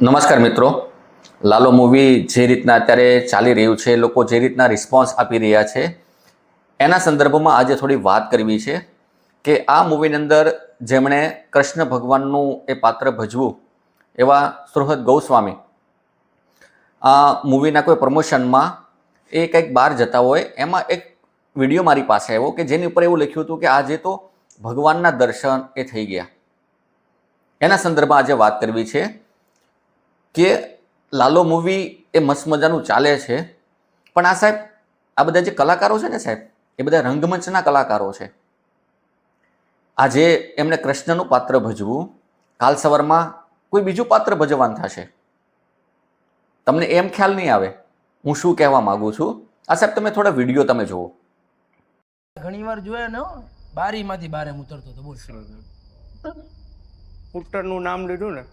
નમસ્કાર મિત્રો. લાલો મૂવી જે રીતના અત્યારે ચાલી રહ્યું છે, લોકો જે રીતના રિસ્પોન્સ આપી રહ્યા છે, એના સંદર્ભમાં આજે થોડી વાત કરવી છે કે આ મૂવીની અંદર જેમણે કૃષ્ણ ભગવાનનું એ પાત્ર ભજવું એવા સુરહદ ગૌસ્વામી, આ મૂવીના કોઈ પ્રમોશનમાં એ કંઈક બહાર જતા હોય, એમાં એક વીડિયો મારી પાસે આવ્યો કે જેની ઉપર એવું લખ્યું હતું કે આજે તો ભગવાનના દર્શન એ થઈ ગયા. એના સંદર્ભમાં આજે વાત કરવી છે કે લાલો મૂવી એ મસ્ત મજાનું ચાલે છે. પણ આ સાહેબ આ બધા જે કલાકારો છે ને સાહેબ એ બધા રંગમંચના કલાકારો છે. આજે એમણે કૃષ્ણનું પાત્ર ભજવું. કાલ સવારમાં કોઈ બીજું પાત્ર ભજવાનું થશે. તમને એમ ખ્યાલ નહીં આવે. હું શું કહેવા માગું છું? આ સાહેબ તમે થોડા વીડિયો તમે જુઓ. ઘણી વાર જોયા ને બારીમાંથી બારે હું ઉતરતો હતો બોલ. ઉત્તરનું નામ લીધું ને?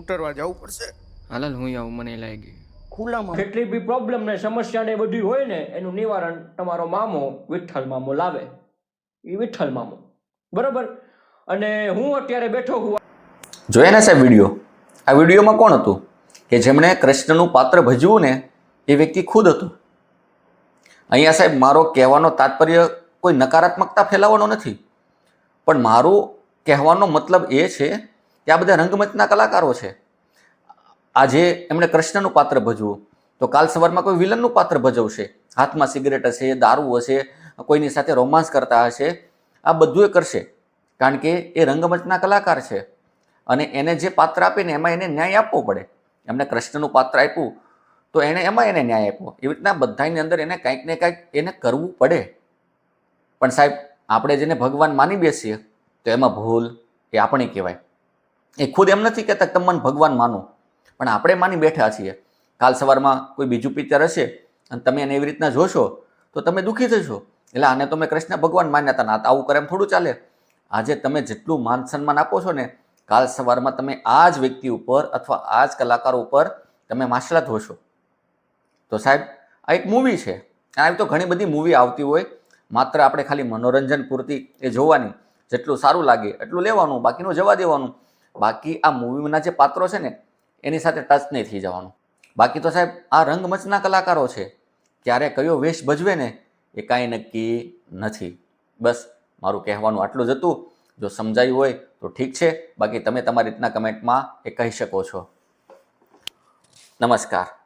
ઉત્તરવા જવું પડશે. હાલ હું આવું મને લાગી. ખુલ્લામાં કેટલી બી પ્રોબ્લેમ ને સમસ્યા ને બધી હોય ને એનું નિવારણ તમારો મામો વિઠ્ઠલ મામો લાવે. એ વિઠ્ઠલ મામો. બરાબર? અને હું અત્યારે બેઠો હું જોયા ને સાહેબ વીડિયો આ વિડીયોમાં કોણ હતું? કે જેમણે કૃષ્ણનું પાત્ર ભજવું ને એ વ્યક્તિ ખુદ હતું. અહીંયા સાહેબ મારો કહેવાનો તાત્પર્ય કોઈ નકારાત્મકતા ફેલાવવાનો નથી. પણ મારું કહેવાનો મતલબ એ છે કે આ બધા રંગમંચના કલાકારો છે. આજે એમણે કૃષ્ણનું પાત્ર ભજવું, તો કાલ સવારમાં કોઈ વિલનનું પાત્ર ભજવશે. હાથમાં સિગરેટ હશે, દારૂ હશે, કોઈની સાથે રોમાન્સ કરતા હશે, આ બધું એ કરશે. કારણ કે એ રંગમંચના કલાકાર છે. અને એને જે પાત્ર આપીને એમાં એને ન્યાય આપવો પડે. એમને કૃષ્ણનું પાત્ર આપ્યું, તો એણે એમાં એને ન્યાય આપ્યો. એવી રીતના બધાની અંદર એને કંઈક ને કંઈક એને કરવું પડે. પણ સાહેબ, આપણે જેને ભગવાન માની બેસીએ, તો એમાં ભૂલ એ આપણી કહેવાય. એ ખુદ એમ નથી કહેતા તમે મને ભગવાન માનો. પણ આપણે માની બેઠા છીએ. કાલ સવારમાં કોઈ બીજું પિક્ચર હશે અને તમે એને એવી રીતના જોશો, તો તમે દુઃખી થશો. એટલે આને તો મેં કૃષ્ણ ભગવાન માન્યા હતા આવું કરે એમ થોડું ચાલે. આજે તમે જેટલું માન સન્માન આપો છો ને, કાલ સવારમાં તમે આ જ વ્યક્તિ ઉપર અથવા આ જ કલાકાર ઉપર તમે માછલા ધોશો. તો સાહેબ, આ એક મૂવી છે. આવી તો ઘણી બધી મૂવી આવતી હોય. માત્ર આપણે ખાલી મનોરંજન પૂરતી એ જોવાની. જેટલું સારું લાગે એટલું લેવાનું, બાકીનું જવા દેવાનું. બાકી આ મૂવીના જે પાત્રો છે ને, એની સાથે ટચ નહીં થઈ જવાનું. બાકી તો સાહેબ, આ રંગમંચના કલાકારો છે. ક્યારે કયો વેશ ભજવે ને, એ કાંઈ નક્કી નથી. બસ, મારું કહેવાનું આટલું જ હતું. જો સમજાયું હોય તો ઠીક છે. બાકી તમે તમારી રીતના કમેન્ટમાં એ કહી શકો છો. નમસ્કાર.